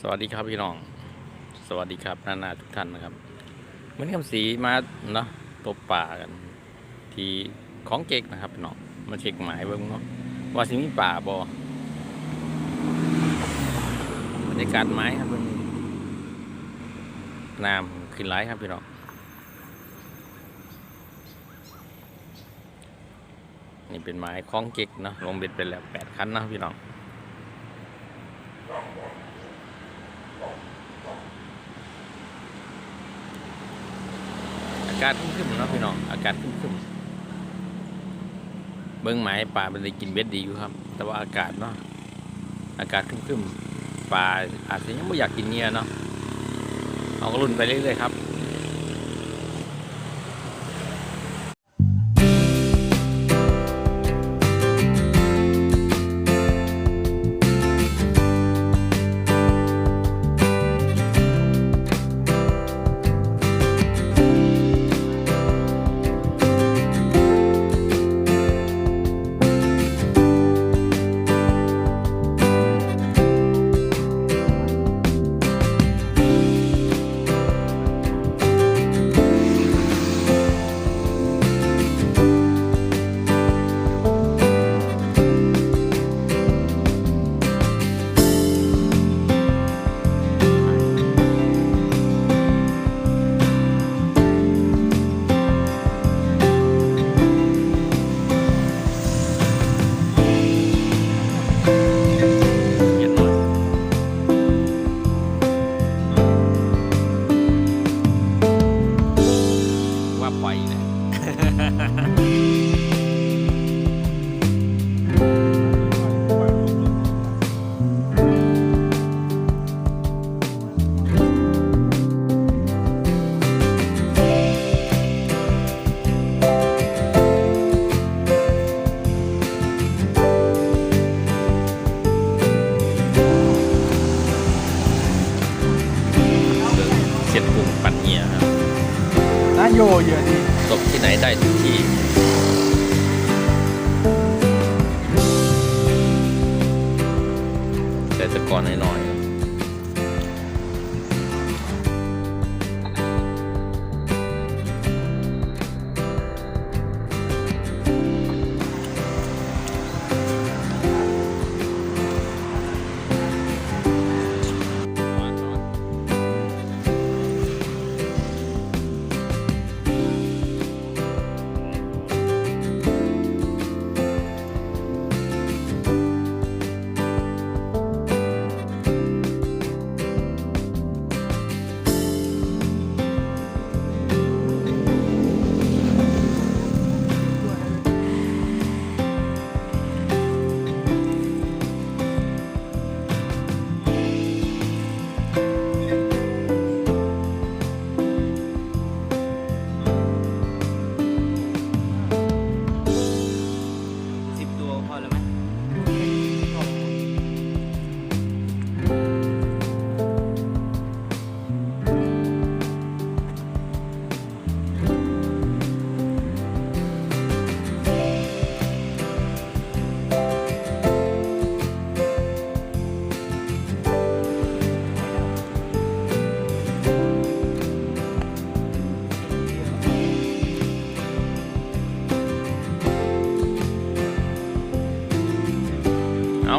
สวัสดีครับพี่น้อง สวัสดีครับนานาทุกท่านนะครับเหมือนคำสีมาเนาะตบป่ากัน ที่ของเก๊กนะครับพี่น้องมาเช็คหมายเบิ่งเนาะว่าสิมีป่าบ่บรรยากาศไม้ครับเบิ่งน้ำขึ้นไหลครับพี่น้องนี่เป็นไม้ของเก๊กเนาะลงเบ็ดไปแล้วแปดคันนะพี่น้อง อากาศครึ้มๆเนาะพี่น้องอากาศขึ้นๆเบิ้งหมายป่ามันได้กินเบ็ดดีอยู่ครับ แต่ว่าอากาศเนาะอากาศขึ้นๆป่าอาจจะยังไม่อยากกินเนี่ยเนาะเอาก็รุ่นไปเรื่อยๆครับ ว่าปล่ นาโยเยอะดีตกที่ไหนได้ทุกที่แต่แตะกอนน้อย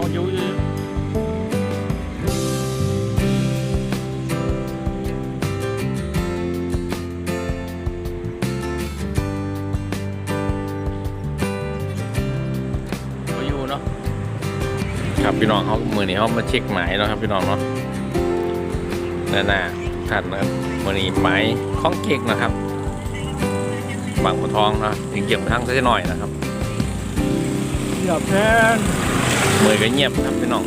เอาอยู่อยู่ก็อยู่เนาะครับพี่น้องเขามือนี้เขามาเช็คหมายเนาะครับพี่น้องเนาะนั่นน่ะท่านนะครับมือนี้หมายข้องเก๊กนะครับบางบัวทองเนาะถึงเกี่ยวทั้งซะหน่อยนะครับ อย่าแพน มือก็เงียบครับพี่น้อง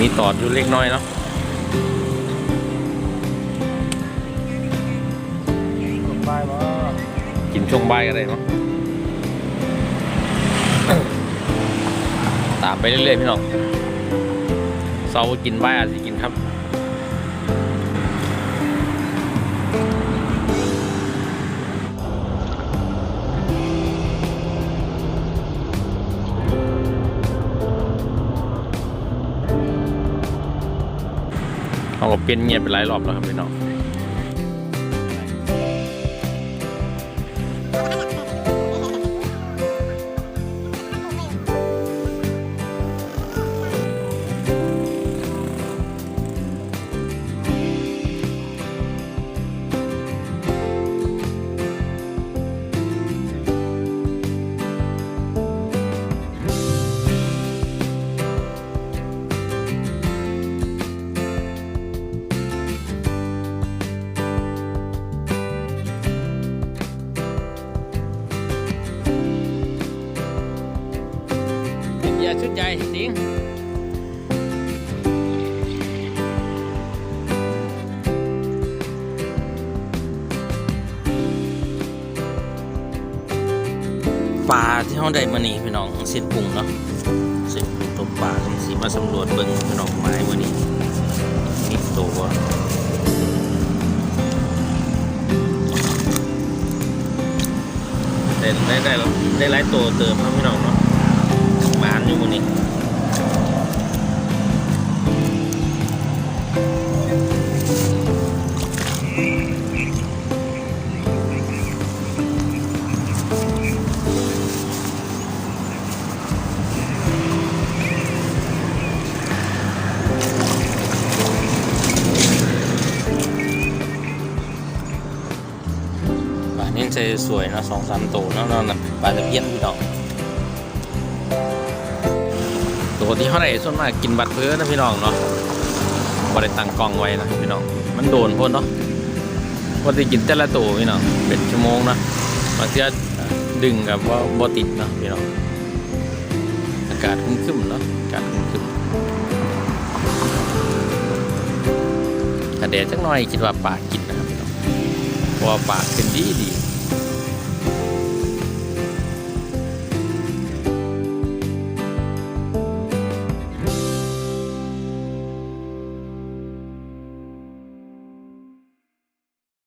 มีตอดอยู่เล็กน้อยเนาะกินช่วงบ่ายก็ได้เนาะตามไปเรื่อยๆพี่น้องเสาร์กินบ่ายอาจจะ ก็เปลี่ยนเงียบไปหลายรอบแล้วครับพี่น้อง ใหญ่จริงปลาที่เขาได้มานี่พี่น้องเสินปรุงเนาะเสินปรุงตัวปลาสีมาสำรวจเบิ่งพี่น้องไม้วันนี้นี่ตัวได้ได้ได้ได้หลายตัวเติมครับพี่น้องเนาะ หมานอยู่วันนี้ปลานี่จสวยนะสองสามตัวเนาะเนาะน่ะปลาตะเพียนพี่น้อง ตัวที่เขาได้ส่วนมากกินบัดเพื่อนะพี่น้องเนาะบ่ได้ตั้งกล้องไว้นะพี่น้อง มันโดนพ่นเนาะว่าจะกินแต่ละตัวพี่น้องเป็นชั่วโมงนะบางทีดึงกับว่าบ่ติดเนาะพี่น้อง อากาศครึ้มๆเนาะ อากาศครึ้มๆถ้าแดดจักหน่อยคิดว่าปลากินนะครับพี่น้องเพราะว่าปลาเป็นดีดี